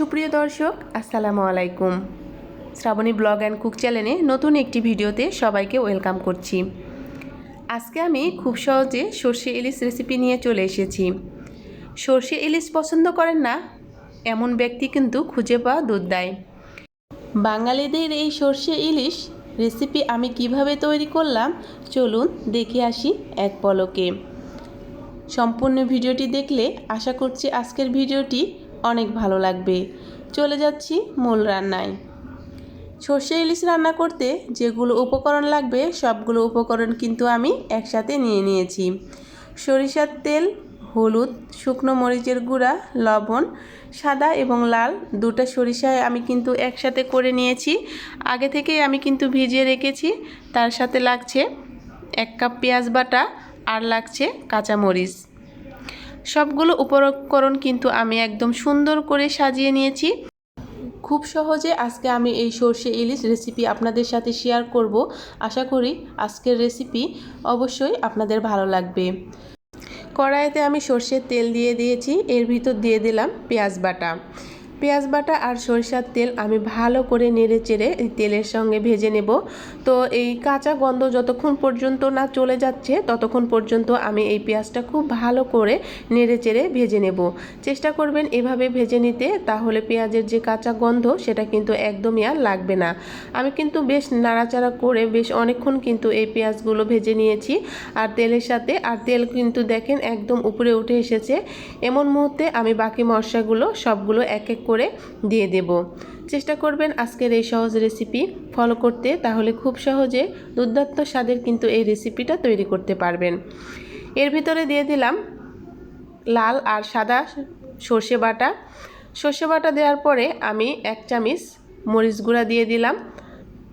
সুপ্রিয় দর্শক, আসসালামু আলাইকুম। শ্রাবণী ব্লগ অ্যান্ড কুক চ্যানেলে নতুন একটি ভিডিওতে সবাইকে ওয়েলকাম করছি। আজকে আমি খুব সহজে সর্ষে ইলিশ রেসিপি নিয়ে চলে এসেছি। সর্ষে ইলিশ পছন্দ করেন না, এমন ব্যক্তি কিন্তু খুঁজে পাওয়া দুধ দেয়। বাঙালিদের এই সর্ষে ইলিশ রেসিপি আমি কীভাবে তৈরি করলাম, চলুন দেখে আসি এক পলকে। সম্পূর্ণ ভিডিওটি দেখলে আশা করছি আজকের ভিডিওটি অনেক ভালো লাগবে। চলে যাচ্ছি মূল রান্নায়। সর্ষে ইলিশ রান্না করতে যেগুলো উপকরণ লাগবে, সবগুলো উপকরণ কিন্তু আমি একসাথে নিয়ে নিয়েছি। সরিষার তেল, হলুদ, শুকনো মরিচের গুঁড়া, লবণ, সাদা এবং লাল দুটো সরিষায় আমি কিন্তু একসাথে করে নিয়েছি। আগে থেকেই আমি কিন্তু ভিজিয়ে রেখেছি। তার সাথে লাগছে এক কাপ পেঁয়াজ বাটা আর লাগছে কাঁচামরিচ। সবগুলো উপকরণ কিন্তু আমি একদম সুন্দর করে সাজিয়ে নিয়েছি। খুব সহজে আজকে আমি এই সর্ষে ইলিশ রেসিপি আপনাদের সাথে শেয়ার করব। আশা করি আজকের রেসিপি অবশ্যই আপনাদের ভালো লাগবে। কড়াইতে আমি সর্ষের তেল দিয়ে দিয়েছি, এর ভিতর দিয়ে দিলাম পেঁয়াজ বাটা। পেঁয়াজ বাটা আর সরিষার তেল আমি ভালো করে নেড়ে চেড়ে এই তেলের সঙ্গে ভেজে নেব। তো এই কাঁচা গন্ধ যতক্ষণ পর্যন্ত না চলে যাচ্ছে, ততক্ষণ পর্যন্ত আমি এই পেঁয়াজটা খুব ভালো করে নেড়ে চেড়ে ভেজে নেব। চেষ্টা করবেন এভাবে ভেজে নিতে, তাহলে পেঁয়াজের যে কাঁচা গন্ধ, সেটা কিন্তু একদমই আর লাগবে না। আমি কিন্তু বেশ নাড়াচাড়া করে বেশ অনেকক্ষণ কিন্তু এই পেঁয়াজগুলো ভেজে নিয়েছি। আর তেলের সাথে, আর তেল কিন্তু দেখেন একদম উপরে উঠে এসেছে। এমন মুহূর্তে আমি বাকি মশলাগুলো সবগুলো এক এক করে দিয়ে দেব। চেষ্টা করবেন আজকের এই সহজ রেসিপি ফলো করতে, তাহলে খুব সহজে দুর্দান্ত স্বাদের কিন্তু এই রেসিপিটা তৈরি করতে পারবেন। এর ভিতরে দিয়ে দিলাম লাল আর সাদা সর্ষে বাটা। সর্ষে বাটা দেওয়ার পরে আমি এক চামিচ মরিচ গুঁড়া দিয়ে দিলাম।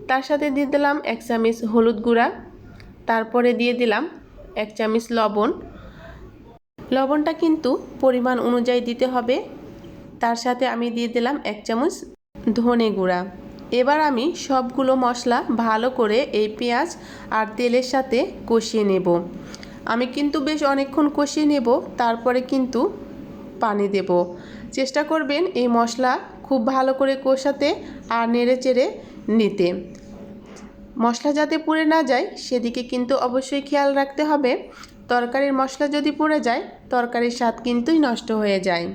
তার সাথে দিয়ে দিলাম এক চামিচ হলুদ গুঁড়া। তারপরে দিয়ে দিলাম এক চামিচ লবণ। লবণটা কিন্তু পরিমাণ অনুযায়ী দিতে হবে। তার সাথে আমি দিয়ে দিলাম এক চামচ ধনে গুঁড়া। এবার আমি সবগুলো মশলা ভালো করে এই পেঁয়াজ আর তেলের সাথে কষিয়ে নেব। আমি কিন্তু বেশ অনেকক্ষণ কষিয়ে নেব, তারপরে কিন্তু পানি দেব। চেষ্টা করবেন এই মশলা খুব ভালো করে কষাতে আর নেড়ে চেড়ে নিতে। মশলা যাতে পুড়ে না যায়, সেদিকে কিন্তু অবশ্যই খেয়াল রাখতে হবে। তরকারির মশলা যদি পুড়ে যায়, তরকারির স্বাদ কিন্তুই নষ্ট হয়ে যায়।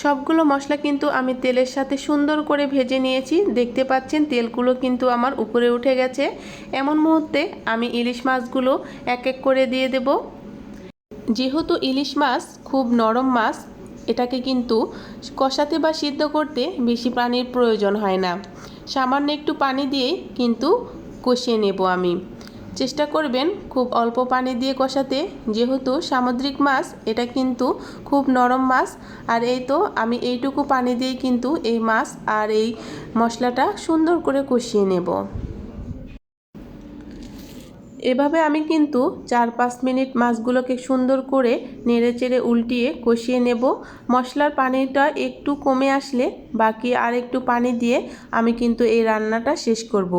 সবগুলো মশলা কিন্তু আমি তেলের সাথে সুন্দর করে ভেজে নিয়েছি। দেখতে পাচ্ছেন, তেলগুলো কিন্তু আমার উপরে উঠে গেছে। এমন মুহূর্তে আমি ইলিশ মাছগুলো এক এক করে দিয়ে দেব। যেহেতু ইলিশ মাছ খুব নরম মাছ, এটাকে কিন্তু কষাতে বা সিদ্ধ করতে বেশি পানির প্রয়োজন হয় না। সামান্য একটু পানি দিয়েই কিন্তু কষিয়ে নেব আমি। চেষ্টা করবেন খুব অল্প পানি দিয়ে কষাতে। যেহেতু সামুদ্রিক মাছ, এটা কিন্তু খুব নরম মাছ। আর এই তো আমি এইটুকু পানি দিয়ে কিন্তু এই মাছ আর এই মশলাটা সুন্দর করে কষিয়ে নেব। এভাবে আমি কিন্তু চার পাঁচ মিনিট মাছগুলোকে সুন্দর করে নেড়ে চেড়ে উল্টিয়ে কষিয়ে নেব। মশলার পানিটা একটু কমে আসলে বাকি আর একটু পানি দিয়ে আমি কিন্তু এই রান্নাটা শেষ করব।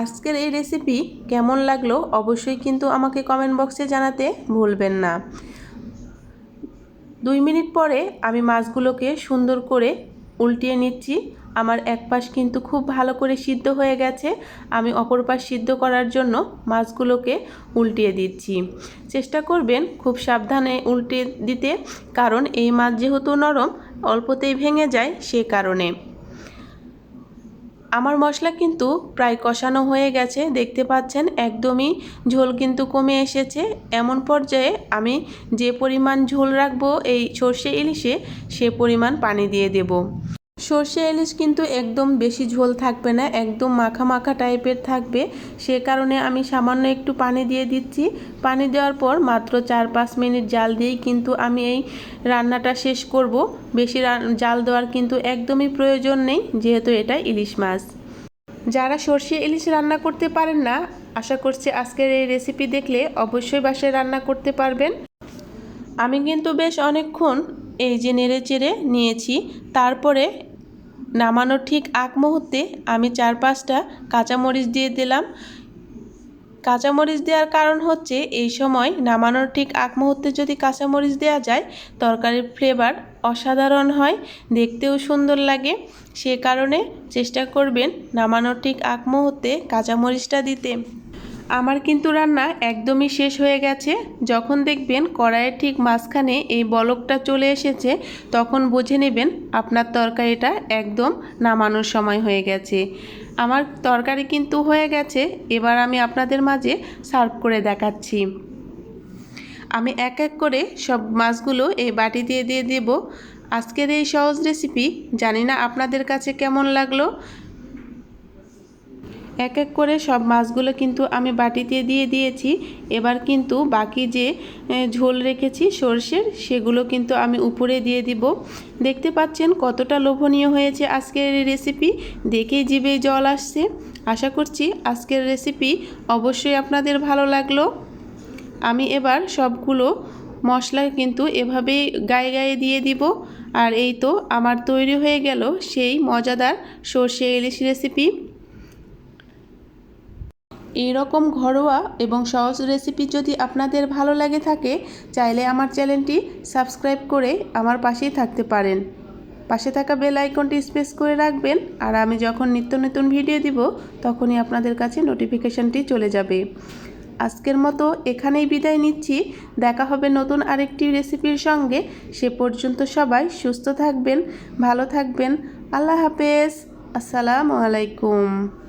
আজকের এই রেসিপি কেমন লাগল অবশ্যই কিন্তু আমাকে কমেন্ট বক্সে জানাতে ভুলবেন না। দুই মিনিট পরে আমি মাছগুলোকে সুন্দর করে উল্টিয়ে নিচ্ছি। আমার এক পাশ কিন্তু খুব ভালো করে সিদ্ধ হয়ে গেছে। আমি অপর পাশ সিদ্ধ করার জন্য মাছগুলোকে উল্টিয়ে দিচ্ছি। চেষ্টা করবেন খুব সাবধানে উল্টে দিতে, কারণ এই মাছ যেহেতু নরম, অল্পতেই ভেঙে যায় সে কারণে। আমার মশলা কিন্তু প্রায় কষানো হয়ে গেছে, দেখতে পাচ্ছেন একদমই ঝোল কিন্তু কমে এসেছে। এমন পর্যায়ে আমি যে পরিমাণ ঝোল রাখব এই সর্ষে ইলিশে, সে পরিমাণ পানি দিয়ে দেব। সর্ষে ইলিশ কিন্তু একদম বেশি ঝোল থাকবে না, একদম মাখা মাখা টাইপের থাকবে। সে কারণে আমি সামান্য একটু পানি দিয়ে দিচ্ছি। পানি দেওয়ার পর মাত্র চার পাঁচ মিনিট জাল দিয়েই কিন্তু আমি এই রান্নাটা শেষ করব। বেশি জাল দেওয়ার কিন্তু একদমই প্রয়োজন নেই, যেহেতু এটা ইলিশ মাছ। যারা সর্ষে ইলিশ রান্না করতে পারেন না, আশা করছি আজকের এই রেসিপি দেখলে অবশ্যই বাসায় রান্না করতে পারবেন। আমি কিন্তু বেশ অনেকক্ষণ এই যে নেড়ে চেড়ে নিয়েছি। তারপরে নামানোর ঠিক আগ মুহূর্তে আমি চার পাঁচটা কাঁচামরিচ দিয়ে দিলাম। কাঁচামরিচ দেওয়ার কারণ হচ্ছে এই সময় নামানোর ঠিক আগ মুহূর্তে যদি কাঁচামরিচ দেওয়া যায়, তরকারির ফ্লেভার অসাধারণ হয়, দেখতেও সুন্দর লাগে। সে কারণে চেষ্টা করবেন নামানোর ঠিক আগ মুহূর্তে কাঁচামরিচটা দিতে। আমার কিন্তু রান্না একদমই শেষ হয়ে গেছে। যখন দেখবেন কড়াইয়ের ঠিক মাঝখানে এই বলকটা চলে এসেছে, তখন বুঝে নেবেন আপনার তরকারিটা একদম নামানোর সময় হয়ে গেছে। আমার তরকারি কিন্তু হয়ে গেছে, এবার আমি আপনাদের মাঝে সার্ভ করে দেখাচ্ছি। আমি এক এক করে সব মাছগুলো এই বাটি দিয়ে দিয়ে দেব। আজকের এই সহজ রেসিপি, জানি না আপনাদের কাছে কেমন লাগল। এক এক করে সব মাছগুলো কিন্তু আমি বাটিতে দিয়ে দিয়েছি। এবার কিন্তু বাকি যে ঝোল রেখেছি সর্ষের, সেগুলো কিন্তু আমি উপরে দিয়ে দিব। দেখতে পাচ্ছেন কতটা লোভনীয় হয়েছে আজকের রেসিপি। দেখেই জিভে জল আসছে। আশা করছি আজকের রেসিপি অবশ্যই আপনাদের ভালো লাগল। আমি এবার সবগুলো মশলা কিন্তু এভাবেই গায়ে গায়ে দিয়ে দিব। আর এই তো আমার তৈরি হয়ে গেল সেই মজাদার সর্ষে ইলিশ রেসিপি। এইরকম ঘরোয়া এবং সহজ রেসিপি যদি আপনাদের ভালো লাগে থাকে, চাইলে আমার চ্যানেলটি সাবস্ক্রাইব করে আমার পাশেই থাকতে পারেন। পাশে থাকা বেল আইকনটি স্পেস করে রাখবেন আর আমি যখন নিত্য নতুন ভিডিও দিব, তখনই আপনাদের কাছে নোটিফিকেশনটি চলে যাবে। আজকের মতো এখানেই বিদায় নিচ্ছি। দেখা হবে নতুন আরেকটি রেসিপির সঙ্গে। সে পর্যন্ত সবাই সুস্থ থাকবেন, ভালো থাকবেন। আল্লাহ হাফেজ। আসসালামু আলাইকুম।